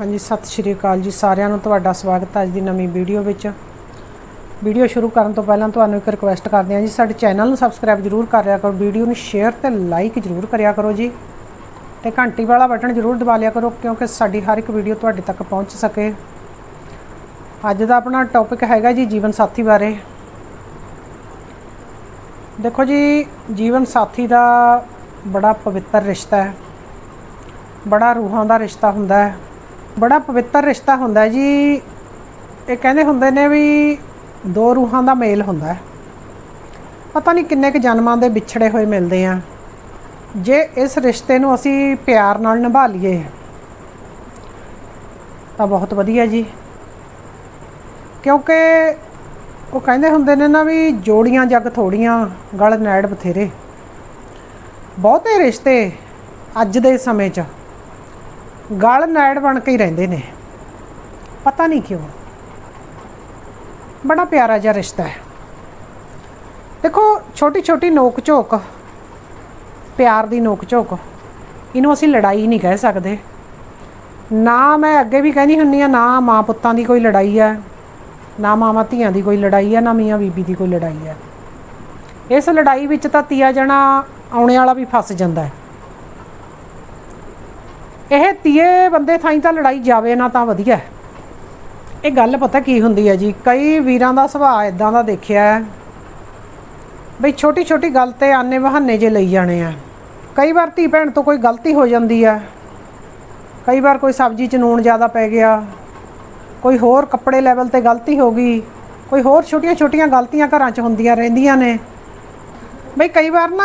ਹਾਂਜੀ, ਸਤਿ ਸ਼੍ਰੀ ਅਕਾਲ ਜੀ ਸਾਰਿਆਂ ਨੂੰ, ਤੁਹਾਡਾ ਸਵਾਗਤ ਹੈ ਅੱਜ ਦੀ ਨਵੀਂ ਵੀਡੀਓ ਵਿੱਚ। ਵੀਡੀਓ ਸ਼ੁਰੂ ਕਰਨ ਤੋਂ ਪਹਿਲਾਂ ਤੁਹਾਨੂੰ ਇੱਕ ਰਿਕੁਐਸਟ ਕਰਦੇ ਹਾਂ ਜੀ, ਸਾਡੇ ਚੈਨਲ ਨੂੰ ਸਬਸਕ੍ਰਾਈਬ ਜਰੂਰ ਕਰ ਲਿਆ ਕਰੋ, ਵੀਡੀਓ ਨੂੰ ਸ਼ੇਅਰ ਤੇ ਲਾਈਕ ਜਰੂਰ ਕਰਿਆ ਕਰੋ ਜੀ। ਤੇ ਘੰਟੀ ਵਾਲਾ ਬਟਨ ਜਰੂਰ ਦਬਾ ਲਿਆ ਕਰੋ, ਕਿਉਂਕਿ ਸਾਡੀ ਹਰ ਇੱਕ ਵੀਡੀਓ ਤੁਹਾਡੇ ਤੱਕ ਪਹੁੰਚ ਸਕੇ। ਅੱਜ ਦਾ ਆਪਣਾ ਟੌਪਿਕ ਹੈਗਾ ਜੀ ਜੀਵਨ ਸਾਥੀ ਬਾਰੇ। ਦੇਖੋ ਜੀ, ਜੀਵਨ ਸਾਥੀ ਦਾ ਬੜਾ ਪਵਿੱਤਰ ਰਿਸ਼ਤਾ ਹੈ। ਬੜਾ ਰੂਹਾਂ ਦਾ ਰਿਸ਼ਤਾ ਹੁੰਦਾ ਹੈ। ਬੜਾ ਪਵਿੱਤਰ ਰਿਸ਼ਤਾ ਹੁੰਦਾ ਹੈ ਜੀ। ਇਹ ਕਹਿੰਦੇ ਹੁੰਦੇ ਨੇ ਵੀ ਦੋ ਰੂਹਾਂ ਦਾ ਮੇਲ ਹੁੰਦਾ ਹੈ। ਪਤਾ ਨਹੀਂ ਕਿੰਨੇ ਕੁ ਜਨਮਾਂ ਦੇ ਵਿਛੜੇ ਹੋਏ ਮਿਲਦੇ ਆ। ਜੇ ਇਸ ਰਿਸ਼ਤੇ ਨੂੰ ਅਸੀਂ ਪਿਆਰ ਨਾਲ ਨਿਭਾ ਲਈਏ, ਤਾਂ ਬਹੁਤ ਵਧੀਆ ਜੀ। ਕਿਉਂਕਿ ਉਹ ਕਹਿੰਦੇ ਹੁੰਦੇ ਨੇ ਨਾ ਵੀ ਜੋੜੀਆਂ ਜੱਗ ਥੋੜੀਆਂ, ਗਲ ਨੈੜ ਬਥੇਰੇ। ਬਹੁਤੇ ਰਿਸ਼ਤੇ ਅੱਜ ਦੇ ਸਮੇਂ 'ਚ ਗਲ ਨੈੜ ਬਣ ਕੇ ਹੀ ਰਹਿੰਦੇ ਨੇ। ਪਤਾ ਨਹੀਂ ਕਿਉਂ। ਬੜਾ ਪਿਆਰਾ ਜਿਹਾ ਰਿਸ਼ਤਾ ਹੈ। ਦੇਖੋ ਛੋਟੀ ਛੋਟੀ ਨੋਕ ਝੋਕ ਪਿਆਰ ਦੀ ਨੋਕ ਝੋਕ ਇਹਨੂੰ ਅਸੀਂ ਲੜਾਈ ਨਹੀਂ ਕਹਿ ਸਕਦੇ। ਨਾ ਮੈਂ ਅੱਗੇ ਵੀ ਕਹਿੰਦੀ ਹੁੰਨੀ ਆ ਨਾ ਮਾਂ ਪੁੱਤਾਂ ਦੀ ਕੋਈ ਲੜਾਈ ਹੈ, ਨਾ ਮਾਵਾਂ ਧੀਆਂ ਦੀ ਕੋਈ ਲੜਾਈ ਹੈ, ਨਾ ਮੀਆਂ ਬੀਬੀ ਦੀ ਕੋਈ ਲੜਾਈ ਹੈ। ਇਸ ਲੜਾਈ ਵਿੱਚ ਤਾਂ ਤੀਆ ਜਣਾ ਆਉਣੇ ਵਾਲਾ ਵੀ ਫਸ ਜਾਂਦਾ ਹੈ। ਇਹ ਤੀਏ ਬੰਦੇ ਥਾਈਂ ਤਾਂ ਲੜਾਈ ਜਾਵੇ ਨਾ ਤਾਂ ਵਧੀਆ। ਇਹ ਗੱਲ ਪਤਾ ਕੀ ਹੁੰਦੀ ਹੈ ਜੀ? ਕਈ ਵੀਰਾਂ ਦਾ ਸੁਭਾਅ ਇਦਾਂ ਦਾ ਦੇਖਿਆ ਹੈ। ਬਈ ਛੋਟੀ ਛੋਟੀ ਗੱਲ ਤੇ ਆਨੇ ਬਹਾਨੇ ਜੇ ਲਈ ਜਾਣੇ ਆ। ਕਈ ਵਾਰ ਧੀ ਭੈਣ ਤੋਂ ਕੋਈ ਗਲਤੀ ਹੋ ਜਾਂਦੀ ਹੈ। ਕਈ ਵਾਰ ਕੋਈ ਸਬਜ਼ੀ 'ਚ ਨੂਣ ਜ਼ਿਆਦਾ ਪੈ ਗਿਆ। ਕੋਈ ਹੋਰ ਕੱਪੜੇ ਲੈਵਲ ਤੇ ਗਲਤੀ ਹੋ ਗਈ। ਕੋਈ ਹੋਰ ਛੋਟੀਆਂ ਛੋਟੀਆਂ ਗਲਤੀਆਂ ਘਰਾਂ 'ਚ ਹੁੰਦੀਆਂ ਰਹਿੰਦੀਆਂ ਨੇ। ਬਈ ਕਈ ਵਾਰ ਨਾ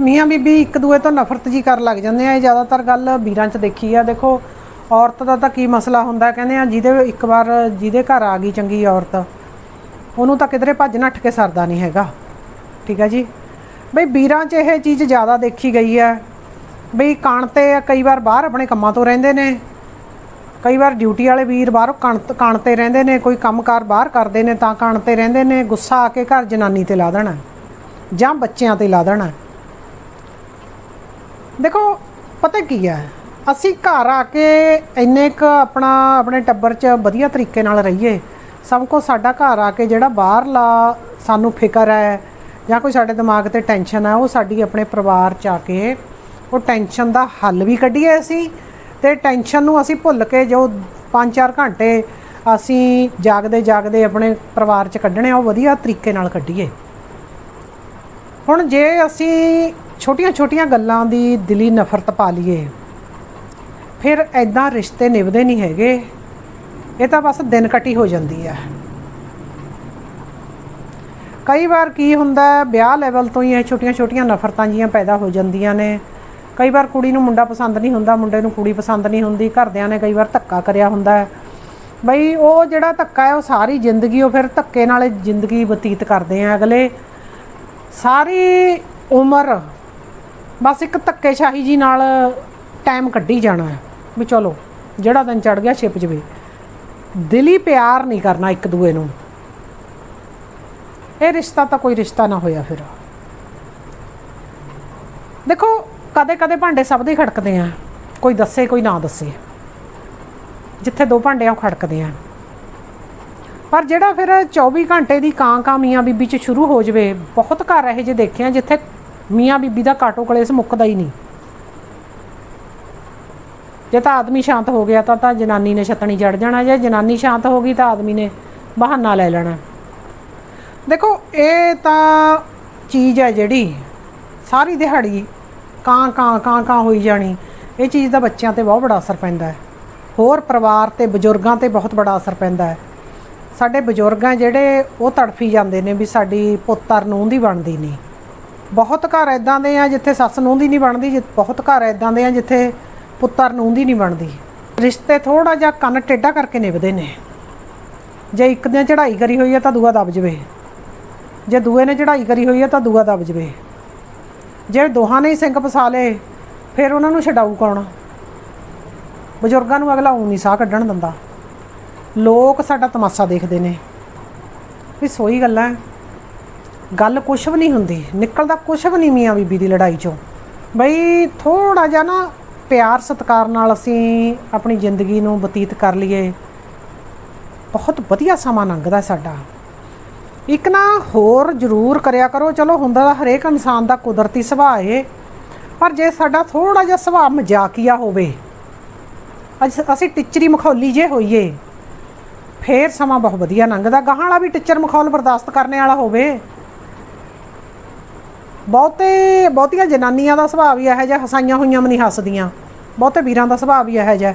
ਮੀਆਂ ਬੀਬੀ ਇੱਕ ਦੂਏ ਤੋਂ ਨਫ਼ਰਤ ਜੀ ਕਰਨ ਲੱਗ ਜਾਂਦੇ ਆ। ਇਹ ਜ਼ਿਆਦਾਤਰ ਗੱਲ ਵੀਰਾਂ 'ਚ ਦੇਖੀ ਆ। ਦੇਖੋ, ਔਰਤ ਦਾ ਤਾਂ ਕੀ ਮਸਲਾ ਹੁੰਦਾ ਕਹਿੰਦੇ ਆ, ਜਿਹਦੇ ਇੱਕ ਵਾਰ ਜਿਹਦੇ ਘਰ ਆ ਗਈ ਚੰਗੀ ਔਰਤ, ਉਹਨੂੰ ਤਾਂ ਕਿਧਰੇ ਭੱਜ ਨੱਠ ਕੇ ਸਰਦਾ ਨਹੀਂ ਹੈਗਾ। ਠੀਕ ਹੈ ਜੀ? ਬਈ ਵੀਰਾਂ 'ਚ ਇਹ ਚੀਜ਼ ਜ਼ਿਆਦਾ ਦੇਖੀ ਗਈ ਹੈ ਬਈ ਕਣ ਤੇ ਕਈ ਵਾਰ ਬਾਹਰ ਆਪਣੇ ਕੰਮਾਂ ਤੋਂ ਰਹਿੰਦੇ ਨੇ। ਕਈ ਵਾਰ ਡਿਊਟੀ ਵਾਲੇ ਵੀਰ ਬਾਹਰੋਂ ਕਣ ਕਣ ਤੇ ਰਹਿੰਦੇ ਨੇ, ਕੋਈ ਕੰਮਕਾਰ ਬਾਹਰ ਕਰਦੇ ਨੇ ਤਾਂ ਕਣ ਤੇ ਰਹਿੰਦੇ ਨੇ, ਗੁੱਸਾ ਆ ਕੇ ਘਰ ਜਨਾਨੀ ਤੇ ਲਾ ਦੇਣਾ। ਜਾਂ ਬੱਚਿਆਂ ਤੇ ਲਾ ਦੇਣਾ। ਦੇਖੋ, ਪਤਾ ਕੀ ਹੈ? ਅਸੀਂ ਘਰ ਆ ਕੇ ਇੰਨੇ ਕ ਆਪਣਾ, ਆਪਣੇ ਟੱਬਰ 'ਚ ਵਧੀਆ ਤਰੀਕੇ ਨਾਲ ਰਹੀਏ, ਸਭ ਕੋ ਸਾਡਾ ਘਰ ਆ ਕੇ ਜਿਹੜਾ ਬਾਹਰਲਾ ਸਾਨੂੰ ਫਿਕਰ ਹੈ ਜਾਂ ਕੋਈ ਸਾਡੇ ਦਿਮਾਗ ਤੇ ਟੈਨਸ਼ਨ ਹੈ, ਉਹ ਸਾਡੀ ਆਪਣੇ ਪਰਿਵਾਰ 'ਚ ਆ ਕੇ ਉਹ ਟੈਨਸ਼ਨ ਦਾ ਹੱਲ ਵੀ ਕੱਢੀਏ ਅਸੀਂ ਤੇ ਟੈਨਸ਼ਨ ਨੂੰ ਅਸੀਂ ਭੁੱਲ ਕੇ ਜੋ 5-4 ਘੰਟੇ ਅਸੀਂ ਜਾਗਦੇ ਜਾਗਦੇ ਆਪਣੇ ਪਰਿਵਾਰ 'ਚ ਕੱਢਣੇ ਆ, ਉਹ ਵਧੀਆ ਤਰੀਕੇ ਨਾਲ ਕੱਢੀਏ। ਹੁਣ ਜੇ ਅਸੀਂ ਛੋਟੀਆਂ-ਛੋਟੀਆਂ ਗੱਲਾਂ ਦੀ ਦਿਲੀ ਨਫ਼ਰਤ ਪਾ ਲਈਏ, ਫਿਰ ਐਦਾਂ ਰਿਸ਼ਤੇ ਨਿਭਦੇ ਨਹੀਂ ਹੈਗੇ। ਇਹ ਤਾਂ ਬਸ ਦਿਨ ਕਟੀ ਹੋ ਜਾਂਦੀ ਹੈ। ਕਈ ਵਾਰ ਕੀ ਹੁੰਦਾ ਵਿਆਹ ਲੈਵਲ ਤੋਂ ਹੀ ਇਹ ਛੋਟੀਆਂ-ਛੋਟੀਆਂ ਨਫ਼ਰਤਾਂ ਜੀਆਂ ਪੈਦਾ ਹੋ ਜਾਂਦੀਆਂ ਨੇ। ਕਈ ਵਾਰ ਕੁੜੀ ਨੂੰ ਮੁੰਡਾ ਪਸੰਦ ਨਹੀਂ ਹੁੰਦਾ, ਮੁੰਡੇ ਨੂੰ ਕੁੜੀ ਪਸੰਦ ਨਹੀਂ ਹੁੰਦੀ, ਘਰਦਿਆਂ ਨੇ ਕਈ ਵਾਰ ਧੱਕਾ ਕਰਿਆ ਹੁੰਦਾ ਬਈ ਉਹ ਜਿਹੜਾ ਧੱਕਾ ਹੈ, ਉਹ ਸਾਰੀ ਜ਼ਿੰਦਗੀ ਉਹ ਫਿਰ ਧੱਕੇ ਨਾਲ ਜ਼ਿੰਦਗੀ ਬਤੀਤ ਕਰਦੇ ਆ ਅਗਲੇ। ਸਾਰੀ ਉਮਰ ਬਸ ਇੱਕ ਧੱਕੇਸ਼ਾਹੀ ਜੀ ਨਾਲ ਟਾਈਮ ਕੱਢੀ ਜਾਣਾ ਹੈ ਵੀ ਚਲੋ, ਜਿਹੜਾ ਦਿਨ ਚੜ ਗਿਆ ਛਿਪ ਜਵੇ। ਦਿਲੀ ਪਿਆਰ ਨਹੀਂ ਕਰਨਾ ਇੱਕ ਦੂਏ ਨੂੰ। ਇਹ ਰਿਸ਼ਤਾ ਤਾਂ ਕੋਈ ਰਿਸ਼ਤਾ ਨਾ ਹੋਇਆ ਫਿਰ। ਦੇਖੋ ਕਦੇ ਕਦੇ ਭਾਂਡੇ ਸਭ ਦੇ ਖੜਕਦੇ ਆ। ਕੋਈ ਦੱਸੇ, ਕੋਈ ਨਾ ਦੱਸੇ। ਜਿੱਥੇ ਦੋ ਭਾਂਡੇ ਆ ਖੜਕਦੇ ਆ। ਪਰ ਜਿਹੜਾ ਫਿਰ 24 ਘੰਟੇ ਦੀ ਕਾਂ ਕਾਂ ਮੀਆਂ ਬੀਬੀ ਚ ਸ਼ੁਰੂ ਹੋ ਜਵੇ, ਬਹੁਤ ਘਰ ਇਹੋ ਜਿਹੇ ਦੇਖਿਆ ਜਿੱਥੇ ਮੀਆਂ ਬੀਬੀ ਦਾ ਕਾਟੋ ਕਲੇਸ਼ ਮੁੱਕਦਾ ਹੀ ਨਹੀਂ। ਜੇ ਤਾਂ ਆਦਮੀ ਸ਼ਾਂਤ ਹੋ ਗਿਆ ਤਾਂ ਤਾਂ ਜਨਾਨੀ ਨੇ ਛਤਣੀ ਜੜ ਜਾਣਾ, ਜੇ ਜਨਾਨੀ ਸ਼ਾਂਤ ਹੋ ਗਈ ਤਾਂ ਆਦਮੀ ਨੇ ਬਹਾਨਾ ਲੈ ਲੈਣਾ। ਦੇਖੋ, ਇਹ ਤਾਂ ਚੀਜ਼ ਹੈ ਜਿਹੜੀ ਸਾਰੀ ਦਿਹਾੜੀ ਕਾਂ ਕਾਂ ਕਾਂ ਕਾਂ ਹੋਈ ਜਾਣੀ, ਇਹ ਚੀਜ਼ ਦਾ ਬੱਚਿਆਂ ਤੇ ਬਹੁਤ ਬੜਾ ਅਸਰ ਪੈਂਦਾ ਹੈ। ਹੋਰ ਪਰਿਵਾਰ ਤੇ ਬਜ਼ੁਰਗਾਂ ਤੇ ਬਹੁਤ ਬੜਾ ਅਸਰ ਪੈਂਦਾ ਹੈ। ਸਾਡੇ ਬਜ਼ੁਰਗ ਆ ਜਿਹੜੇ ਉਹ ਤੜਫੀ ਜਾਂਦੇ ਨੇ ਵੀ ਸਾਡੀ ਪੁੱਤਰ ਨੂੰ ਦੀ ਬਣਦੀ ਨਹੀਂ। ਬਹੁਤ ਘਰ ਇਦਾਂ ਦੇ ਆ ਜਿੱਥੇ ਸੱਸ ਨੂੰ ਦੀ ਨਹੀਂ ਬਣਦੀ, ਜਿ- ਬਹੁਤ ਘਰ ਇਦਾਂ ਦੇ ਆ ਜਿੱਥੇ ਪੁੱਤਰ ਨੂੰ ਦੀ ਨਹੀਂ ਬਣਦੀ। ਰਿਸ਼ਤੇ ਥੋੜਾ ਜਿਹਾ ਕੰਨ ਟੇਢਾ ਕਰਕੇ ਨਿਭਦੇ ਨੇ। ਜੇ ਇੱਕ ਨੇ ਚੜ੍ਹਾਈ ਕਰੀ ਹੋਈ ਹੈ ਤਾਂ ਦੂਆ ਦਬ ਜਵੇ। ਜੇ ਦੂਏ ਨੇ ਚੜ੍ਹਾਈ ਕਰੀ ਹੋਈ ਹੈ ਤਾਂ ਦੂਆ ਦਬ ਜਵੇ। ਜੇ ਦੋਹਾਂ ਨੇ ਹੀ ਸਿੰਘ ਫਸਾ ਲਏ, ਫਿਰ ਉਹਨਾਂ ਨੂੰ ਛਡਾਊ ਕੌਣ ਬਜ਼ੁਰਗਾਂ ਨੂੰ ਅਗਲਾ ਊਂ ਨਹੀਂ ਸਾਹ ਕੱਢਣ ਦਿੰਦਾ। ਲੋਕ ਸਾਡਾ ਤਮਾਸ਼ਾ ਦੇਖਦੇ ਨੇ। ਵੀ ਸੋਈ ਗੱਲਾਂ ਗੱਲ ਕੁਛ ਵੀ ਨਹੀਂ ਹੁੰਦੀ। ਨਿਕਲਦਾ ਕੁਛ ਵੀ ਨਹੀਂ ਮੀਆਂ ਬੀਬੀ ਦੀ ਲੜਾਈ ਚੋਂ। ਬਈ ਥੋੜਾ ਜਿਹਾ ਨਾ ਪਿਆਰ ਸਤਿਕਾਰ ਨਾਲ ਅਸੀਂ ਆਪਣੀ ਜ਼ਿੰਦਗੀ ਨੂੰ ਬਤੀਤ ਕਰ ਲਈਏ। ਬਹੁਤ ਵਧੀਆ ਸਮਾਂ ਲੰਘਦਾ ਸਾਡਾ। ਇੱਕ ਨਾ ਹੋਰ ਜ਼ਰੂਰ ਕਰਿਆ ਕਰੋ। ਚਲੋ ਹੁੰਦਾ ਤਾਂ ਹਰੇਕ ਇਨਸਾਨ ਦਾ ਕੁਦਰਤੀ ਸੁਭਾਅ ਏ। ਪਰ ਜੇ ਸਾਡਾ ਥੋੜਾ ਜਿਹਾ ਸੁਭਾਅ ਮਜ਼ਾਕੀਆ ਹੋਵੇ, ਅਸ- ਅਸੀਂ ਟਿੱਚਰੀ ਮਖੌਲੀ ਜੇ ਹੋਈਏ। ਫੇਰ ਸਮਾਂ ਬਹੁਤ ਵਧੀਆ ਲੰਘਦਾ। ਗਾਹਾਂ ਵਾਲਾ ਵੀ ਟੀਚਰ ਮਖੌਲ ਬਰਦਾਸ਼ਤ ਕਰਨੇ ਵਾਲਾ ਹੋਵੇ। ਬਹੁਤੇ, ਬਹੁਤੀਆਂ ਜਨਾਨੀਆਂ ਦਾ ਸੁਭਾਅ ਵੀ ਇਹੋ ਜਿਹਾ, ਹਸਾਈਆਂ ਹੋਈਆਂ ਵੀ ਨਹੀਂ ਹੱਸਦੀਆਂ। ਬਹੁਤੇ ਵੀਰਾਂ ਦਾ ਸੁਭਾਅ ਵੀ ਇਹੋ ਜਿਹਾ।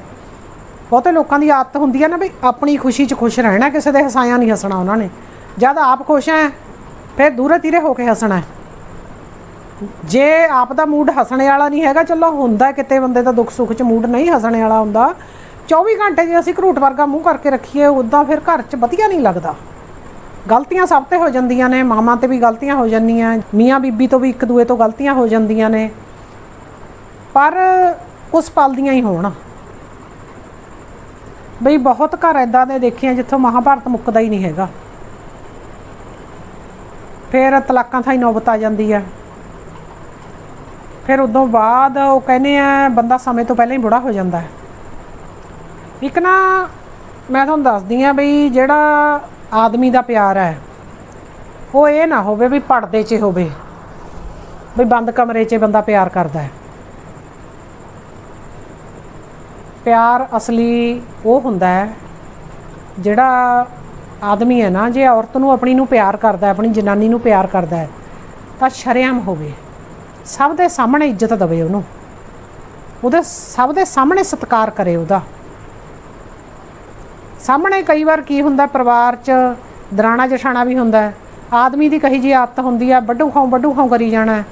ਬਹੁਤੇ ਲੋਕਾਂ ਦੀ ਆਦਤ ਹੁੰਦੀ ਹੈ ਨਾ ਵੀ ਆਪਣੀ ਖੁਸ਼ੀ 'ਚ ਖੁਸ਼ ਰਹਿਣਾ, ਕਿਸੇ ਦੇ ਹਸਾਇਆ ਨਹੀਂ ਹੱਸਣਾ ਉਹਨਾਂ ਨੇ। ਜਦ ਆਪ ਖੁਸ਼ ਹੈ, ਫਿਰ ਦੂਰੇ ਤੀਰੇ ਹੋ ਕੇ ਹੱਸਣਾ ਜੇ ਆਪ ਦਾ ਮੂਡ ਹੱਸਣੇ ਵਾਲਾ ਨਹੀਂ ਹੈਗਾ, ਚਲੋ ਹੁੰਦਾ ਕਿਤੇ ਬੰਦੇ ਦਾ ਦੁੱਖ ਸੁੱਖ 'ਚ ਮੂਡ ਨਹੀਂ ਹੱਸਣੇ ਵਾਲਾ ਹੁੰਦਾ। 24 ਘੰਟੇ ਜੇ ਅਸੀਂ ਘਰੂਟ ਵਰਗਾ ਮੂੰਹ ਕਰਕੇ ਰੱਖੀਏ ਉਦਾਂ ਫਿਰ ਘਰ 'ਚ ਵਧੀਆ ਨਹੀਂ ਲੱਗਦਾ। ਗਲਤੀਆਂ ਸਭ ਤੇ ਹੋ ਜਾਂਦੀਆਂ ਨੇ ਮਾਮਾ ਤੇ ਵੀ ਗਲਤੀਆਂ ਹੋ ਜਾਂਦੀਆਂ, ਮੀਆਂ ਬੀਬੀ ਤੋਂ ਵੀ ਇੱਕ ਦੂਏ ਤੋਂ ਗਲਤੀਆਂ ਹੋ ਜਾਂਦੀਆਂ ਨੇ। ਪਰ ਉਸ ਪਲ ਦੀਆਂ ਹੀ ਹੋਣ। ਬਈ ਬਹੁਤ ਘਰ ਐਦਾਂ ਦੇ ਦੇਖੇ ਆ ਜਿੱਥੋਂ ਮਹਾਭਾਰਤ ਮੁੱਕਦਾ ਹੀ ਨਹੀਂ ਹੈਗਾ। ਫਿਰ ਤਲਾਕਾਂ ਥਾਈ ਨੌਬਤ ਆ ਜਾਂਦੀ ਹੈ। ਫਿਰ ਉਦੋਂ ਬਾਅਦ ਉਹ ਕਹਿੰਦੇ ਆ, ਬੰਦਾ ਸਮੇਂ ਤੋਂ ਪਹਿਲਾਂ ਹੀ ਬੁੜਾ ਹੋ ਜਾਂਦਾ ਹੈ। ਇੱਕ ਨਾ ਮੈਂ ਤੁਹਾਨੂੰ ਦੱਸਦੀ ਆ ਬਈ ਜਿਹੜਾ ਆਦਮੀ ਦਾ ਪਿਆਰ ਹੈ, ਉਹ ਇਹ ਨਾ ਹੋਵੇ ਵੀ ਪਰਦੇ 'ਚ ਹੋਵੇ ਵੀ ਬੰਦ ਕਮਰੇ 'ਚ ਬੰਦਾ ਪਿਆਰ ਕਰਦਾ ਹੈ। ਪਿਆਰ ਅਸਲੀ ਉਹ ਹੁੰਦਾ ਹੈ, ਜਿਹੜਾ ਆਦਮੀ ਹੈ ਨਾ, ਜੇ ਔਰਤ ਨੂੰ ਆਪਣੀ ਨੂੰ ਪਿਆਰ ਕਰਦਾ ਆਪਣੀ ਜਨਾਨੀ ਨੂੰ ਪਿਆਰ ਕਰਦਾ ਹੈ, ਤਾਂ ਸ਼ਰੇਆਮ ਹੋਵੇ। ਸਭ ਦੇ ਸਾਹਮਣੇ ਇੱਜ਼ਤ ਦੇਵੇ ਉਹਨੂੰ। ਉਹਦੇ ਸਭ ਦੇ ਸਾਹਮਣੇ ਸਤਿਕਾਰ ਕਰੇ ਉਹਦਾ। ਸਾਹਮਣੇ ਕਈ ਵਾਰ ਕੀ ਹੁੰਦਾ, ਪਰਿਵਾਰ 'ਚ ਦਰਾਣਾ ਜਠਾਣਾ ਵੀ ਹੁੰਦਾ ਆਦਮੀ ਦੀ ਕਹੀ ਜੀ ਆਦਤ ਹੁੰਦੀ ਆ ਵੱਡੂ ਖਾਉ ਵੱਡੂ ਖਾਉ ਕਰੀ ਜਾਣਾ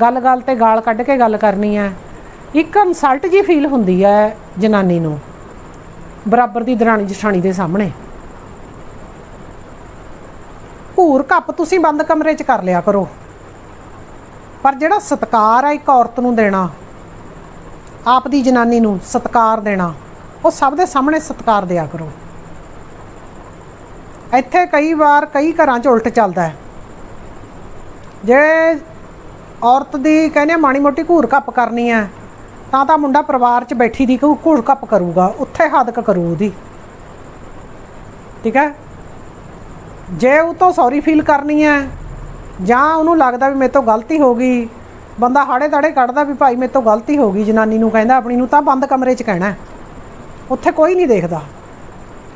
ਗੱਲ-ਗੱਲ ਤੇ ਗਾਲ ਕੱਢ ਕੇ ਗੱਲ ਕਰਨੀ ਹੈ। ਇੱਕ ਇਨਸਲਟ ਜੀ ਫੀਲ ਹੁੰਦੀ ਹੈ ਜਨਾਨੀ ਨੂੰ, ਬਰਾਬਰ ਦੀ ਦਰਾਣੀ ਜਠਾਣੀ ਦੇ ਸਾਹਮਣੇ। ਘੂਰ ਕੱਪ ਤੁਸੀਂ ਬੰਦ ਕਮਰੇ 'ਚ ਕਰ ਲਿਆ ਕਰੋ। ਪਰ ਜਿਹੜਾ ਸਤਕਾਰ ਆ ਇੱਕ ਔਰਤ ਨੂੰ ਦੇਣਾ, ਆਪ ਦੀ ਜਨਾਨੀ ਨੂੰ ਸਤਕਾਰ ਦੇਣਾ, ਉਹ ਸਭ ਦੇ ਸਾਹਮਣੇ ਸਤਕਾਰ ਦਿਆ ਕਰੋ। ਇੱਥੇ ਕਈ ਵਾਰ ਕਈ ਘਰਾਂ 'ਚ ਉਲਟ ਚੱਲਦਾ ਹੈ। ਜੇ ਔਰਤ ਦੀ ਕਹਿੰਦੇ ਮਾੜੀ ਮੋਟੀ ਘੂਰ ਕੱਪ ਕਰਨੀ ਹੈ, ਤਾਂ ਤਾਂ ਮੁੰਡਾ ਪਰਿਵਾਰ 'ਚ ਬੈਠੀ ਦੀ ਘੂ- ਘੂਰ ਕੱਪ ਕਰੂਗਾ, ਉੱਥੇ ਹੱਦਕ ਕਰੂ ਉਹਦੀ। ਠੀਕ ਹੈ? ਜੇ ਉਹ ਤੋਂ ਸੌਰੀ ਫੀਲ ਕਰਨੀ ਹੈ, ਜਾਂ ਉਹਨੂੰ ਲੱਗਦਾ ਵੀ ਮੇਰੇ ਤੋਂ ਗਲਤੀ ਹੋ ਗਈ, ਬੰਦਾ ਹਾੜੇ ਦਾੜੇ ਕੱਢਦਾ ਵੀ ਭਾਈ ਮੇਰੇ ਤੋਂ ਗਲਤੀ ਹੋ ਗਈ, ਜਨਾਨੀ ਨੂੰ ਕਹਿੰਦਾ ਆਪਣੀ ਨੂੰ, ਤਾਂ ਬੰਦ ਕਮਰੇ 'ਚ ਕਹਿਣਾ ਉੱਥੇ ਕੋਈ ਨਹੀਂ ਦੇਖਦਾ।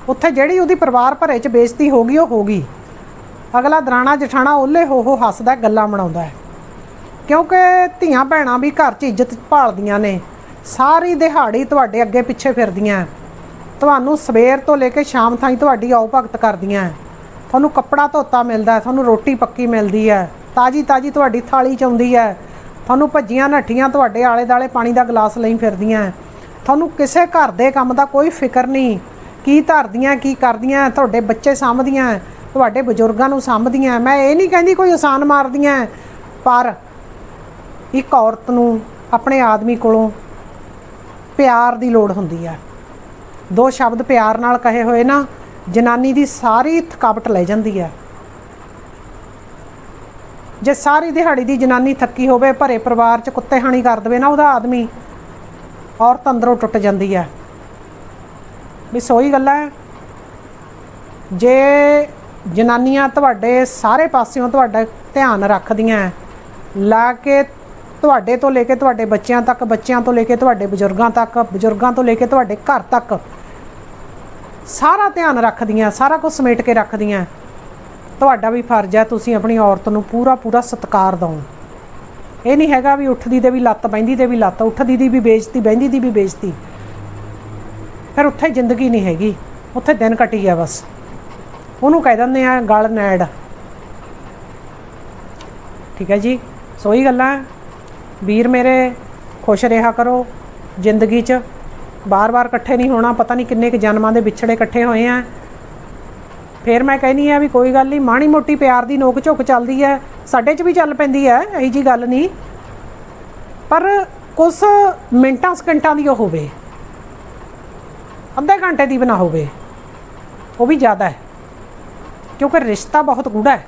ਉੱਥੇ ਜਿਹੜੀ ਉਹਦੀ ਪਰਿਵਾਰ ਭਰੇ 'ਚ ਬੇਇੱਜ਼ਤੀ ਹੋ ਗਈ, ਉਹ ਹੋ ਗਈ। ਅਗਲਾ ਦਰਾਣਾ ਜਠਾਣਾ ਓਲੇ ਹੋ ਹੋ ਹੱਸਦਾ ਗੱਲਾਂ ਬਣਾਉਂਦਾ ਹੈ। ਕਿਉਂਕਿ ਧੀਆਂ ਭੈਣਾਂ ਵੀ ਘਰ 'ਚ ਇੱਜ਼ਤ ਭਾਲਦੀਆਂ ਨੇ। ਸਾਰੀ ਦਿਹਾੜੀ ਤੁਹਾਡੇ ਅੱਗੇ ਪਿੱਛੇ ਫਿਰਦੀਆਂ ਤੁਹਾਨੂੰ ਸਵੇਰ ਤੋਂ ਲੈ ਕੇ ਸ਼ਾਮ ਤਾਈਂ ਤੁਹਾਡੀ ਆਓ ਭਗਤ ਕਰਦੀਆਂ ਤੁਹਾਨੂੰ ਕੱਪੜਾ ਧੋਤਾ ਮਿਲਦਾ ਤੁਹਾਨੂੰ ਰੋਟੀ ਪੱਕੀ ਮਿਲਦੀ ਹੈ। ਤਾਜੀ ਤਾਜੀ ਤੁਹਾਡੀ ਥਾਲੀ ਚ ਆਉਂਦੀ ਹੈ। ਤੁਹਾਨੂੰ ਭੱਜੀਆਂ ਨੱਠੀਆਂ ਤੁਹਾਡੇ ਆਲੇ ਦਾਲੇ ਪਾਣੀ ਦਾ ਗਲਾਸ ਲਈ ਫਿਰਦੀਆਂ ਤੁਹਾਨੂੰ ਕਿਸੇ ਘਰ ਦੇ ਕੰਮ ਦਾ ਕੋਈ ਫਿਕਰ ਨਹੀਂ। ਕੀ ਧਰਦੀਆਂ, ਕੀ ਕਰਦੀਆਂ, ਤੁਹਾਡੇ ਬੱਚੇ ਸਾਂਭਦੀਆਂ, ਤੁਹਾਡੇ ਬਜ਼ੁਰਗਾਂ ਨੂੰ ਸਾਂਭਦੀਆਂ। ਮੈਂ ਇਹ ਨਹੀਂ ਕਹਿੰਦੀ ਕੋਈ ਆਸਾਨ ਮਾਰਦੀਆਂ, ਪਰ ਇੱਕ ਔਰਤ ਨੂੰ ਆਪਣੇ ਆਦਮੀ ਕੋਲੋਂ ਪਿਆਰ ਦੀ ਲੋੜ ਹੁੰਦੀ ਹੈ। ਦੋ ਸ਼ਬਦ ਪਿਆਰ ਨਾਲ ਕਹੇ ਹੋਏ ਨਾ, ਜਨਾਨੀ ਦੀ ਸਾਰੀ ਥਕਾਵਟ ਲੈ ਜਾਂਦੀ ਹੈ। ਜੇ ਸਾਰੀ ਦਿਹਾੜੀ ਦੀ ਜਨਾਨੀ ਥੱਕੀ ਹੋਵੇ, ਭਰੇ ਪਰਿਵਾਰ 'ਚ ਕੁੱਤੇ ਹਾਣੀ ਕਰ ਦਵੇ ਨਾ ਉਹਦਾ ਆਦਮੀ, ਔਰਤ ਅੰਦਰੋਂ ਟੁੱਟ ਜਾਂਦੀ ਹੈ। ਵੀ ਸੋਈ ਗੱਲਾਂ ਜੇ ਜਨਾਨੀਆਂ ਤੁਹਾਡੇ ਸਾਰੇ ਪਾਸਿਓਂ ਤੁਹਾਡਾ ਧਿਆਨ ਰੱਖਦੀਆਂ ਲਾ ਕੇ ਤੁਹਾਡੇ ਤੋਂ ਲੈ ਕੇ ਤੁਹਾਡੇ ਬੱਚਿਆਂ ਤੱਕ, ਬੱਚਿਆਂ ਤੋਂ ਲੈ ਕੇ ਤੁਹਾਡੇ ਬਜ਼ੁਰਗਾਂ ਤੱਕ, ਬਜ਼ੁਰਗਾਂ ਤੋਂ ਲੈ ਕੇ ਤੁਹਾਡੇ ਘਰ ਤੱਕ ਸਾਰਾ ਧਿਆਨ ਰੱਖਦੀਆਂ ਸਾਰਾ ਕੁਝ ਸਮੇਟ ਕੇ ਰੱਖਦੀਆਂ ਤੁਹਾਡਾ ਵੀ ਫਰਜ਼ ਹੈ ਤੁਸੀਂ ਆਪਣੀ ਔਰਤ ਨੂੰ ਪੂਰਾ ਪੂਰਾ ਸਤਿਕਾਰ ਦਿਓ। ਇਹ ਨਹੀਂ ਹੈਗਾ ਵੀ ਉੱਠਦੀ ਦੇ ਵੀ ਲੱਤ, ਬਹਿੰਦੀ ਦੇ ਵੀ ਲੱਤ, ਉੱਠਦੀ ਦੀ ਵੀ ਬੇਇੱਜ਼ਤੀ, ਬਹਿੰਦੀ ਦੀ ਵੀ ਬੇਇੱਜ਼ਤੀ। ਫਿਰ ਉੱਥੇ ਜ਼ਿੰਦਗੀ ਨਹੀਂ ਹੈਗੀ। ਉੱਥੇ ਦਿਨ ਕੱਟੀ ਆ ਬਸ। ਉਹਨੂੰ ਕਹਿ ਦਿੰਦੇ ਆ, ਗਲ ਨੈੜ। ਠੀਕ ਹੈ ਜੀ? ਸੋਈ ਗੱਲਾਂ। ਵੀਰ ਮੇਰੇ, ਖੁਸ਼ ਰਿਹਾ ਕਰੋ ਜ਼ਿੰਦਗੀ 'ਚ। ਬਾਰ-ਬਾਰ ਇਕੱਠੇ ਨਹੀਂ ਹੋਣਾ। ਪਤਾ ਨਹੀਂ ਕਿੰਨੇ ਕੁ ਜਨਮਾਂ ਦੇ ਵਿਛੜੇ ਇਕੱਠੇ ਹੋਏ ਆ। ਫਿਰ ਮੈਂ ਕਹਿੰਨੀ ਆ ਵੀ ਕੋਈ ਗੱਲ ਨਹੀਂ ਮਾਣੀ ਮੋਟੀ ਪਿਆਰ ਦੀ ਨੋਕ ਝੁਕ ਚੱਲਦੀ ਹੈ ਸਾਡੇ 'ਚ ਵੀ ਚੱਲ ਪੈਂਦੀ ਹੈ ਇਹੀ ਜੀ ਗੱਲ ਨਹੀਂ। ਪਰ ਕੁਛ ਮਿੰਟਾਂ, ਸਕਿੰਟਾਂ ਦੀ ਉਹ ਹੋਵੇ। ਅੱਧੇ ਘੰਟੇ ਦੀ ਬਣਾ ਹੋਵੇ। ਉਹ ਵੀ ਜ਼ਿਆਦਾ ਹੈ। ਕਿਉਂਕਿ ਰਿਸ਼ਤਾ ਬਹੁਤ ਗੂੜਾ ਹੈ।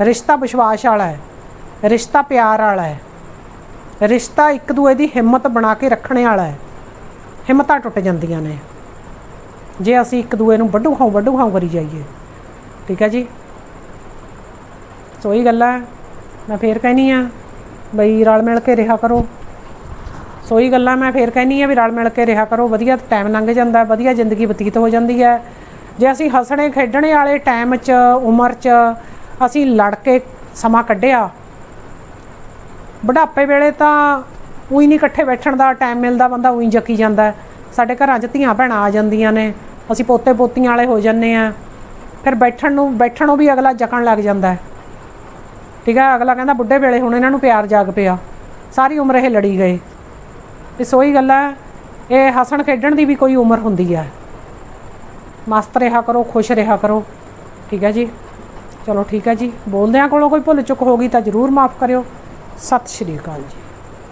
ਰਿਸ਼ਤਾ ਵਿਸ਼ਵਾਸ ਵਾਲਾ ਹੈ। ਰਿਸ਼ਤਾ ਪਿਆਰ ਵਾਲਾ ਹੈ। ਰਿਸ਼ਤਾ ਇੱਕ ਦੂਏ ਦੀ ਹਿੰਮਤ ਬਣਾ ਕੇ ਰੱਖਣੇ ਵਾਲਾ ਹੈ। ਹਿੰਮਤਾਂ ਟੁੱਟ ਜਾਂਦੀਆਂ ਨੇ। ਜੇ ਅਸੀਂ ਇੱਕ ਦੂਏ ਨੂੰ ਵੱਡੂ ਖਾਉ ਵੱਡੂ ਖਾਉ ਕਰੀ ਜਾਈਏ। ਠੀਕ ਹੈ ਜੀ? ਸੋ ਇਹ ਗੱਲਾਂ ਮੈਂ ਫੇਰ ਕਹਿਨੀ ਆ, ਬਈ ਰਲ ਮਿਲ ਕੇ ਰਿਹਾ ਕਰੋ। ਸੋ ਇਹ ਗੱਲਾਂ ਮੈਂ ਫੇਰ ਕਹਿਨੀ ਆ ਵੀ ਰਲ ਮਿਲ ਕੇ ਰਿਹਾ ਕਰੋ, ਵਧੀਆ ਟਾਈਮ ਲੰਘ ਜਾਂਦਾ, ਵਧੀਆ ਜ਼ਿੰਦਗੀ ਬਤੀਤ ਹੋ ਜਾਂਦੀ ਹੈ। ਜੇ ਅਸੀਂ ਹੱਸਣੇ, ਖੇਡਣੇ ਵਾਲੇ ਟਾਈਮ 'ਚ, ਉਮਰ 'ਚ ਅਸੀਂ ਲੜ ਕੇ ਸਮਾਂ ਕੱਢਿਆ, ਬੁਢਾਪੇ ਵੇਲੇ ਤਾਂ ਉਹੀ ਨਹੀਂ ਇਕੱਠੇ ਬੈਠਣ ਦਾ ਟਾਈਮ ਮਿਲਦਾ, ਬੰਦਾ ਉਹੀ ਜੱਕੀ ਜਾਂਦਾ ਸਾਡੇ ਘਰਾਂ 'ਚ ਧੀਆਂ ਭੈਣਾਂ ਆ ਜਾਂਦੀਆਂ ਨੇ, ਅਸੀਂ ਪੋਤੇ ਪੋਤੀਆਂ ਵਾਲੇ ਹੋ ਜੰਨੇ ਆ ਫਿਰ ਬੈਠਣ ਨੂੰ, ਬੈਠਣੋਂ ਵੀ ਅਗਲਾ ਜਕਣ ਲੱਗ ਜਾਂਦਾ ਠੀਕ ਹੈ, ਅਗਲਾ ਕਹਿੰਦਾ ਬੁੱਢੇ ਵੇਲੇ ਹੁਣ ਇਹਨਾਂ ਨੂੰ ਪਿਆਰ ਜਾਗ ਪਿਆ। ਸਾਰੀ ਉਮਰ ਇਹ ਲੜੀ ਗਏ। ਤੇ ਸੋਈ ਗੱਲ ਹੈ ਇਹ ਹੱਸਣ ਖੇਡਣ ਦੀ ਵੀ ਕੋਈ ਉਮਰ ਹੁੰਦੀ ਹੈ ਮਸਤ ਰਿਹਾ ਕਰੋ, ਖੁਸ਼ ਰਿਹਾ ਕਰੋ। ਠੀਕ ਹੈ ਜੀ? ਚਲੋ ਠੀਕ ਹੈ ਜੀ। ਬੋਲਦਿਆਂ ਕੋਲੋਂ ਕੋਈ ਭੁੱਲ ਚੁੱਕ ਹੋ ਗਈ ਤਾਂ ਜ਼ਰੂਰ ਮਾਫ ਕਰਿਓ। ਸਤਿ ਸ਼੍ਰੀ ਅਕਾਲ ਜੀ।